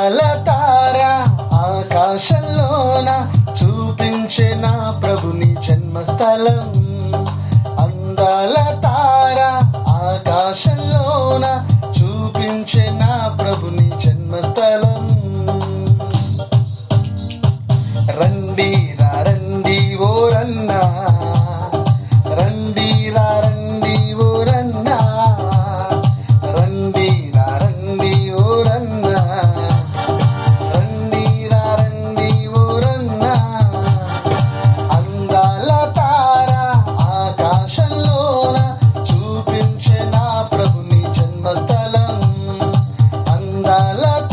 దినాల తార ఆకాశంలోన చూపించే ప్రభుని జన్మస్థలం. అందాల తార ఆకాశంలోన చూపించే ప్రభుని జన్మస్థలం. రండి రండి ఓ రన్నా. రండి రా Andala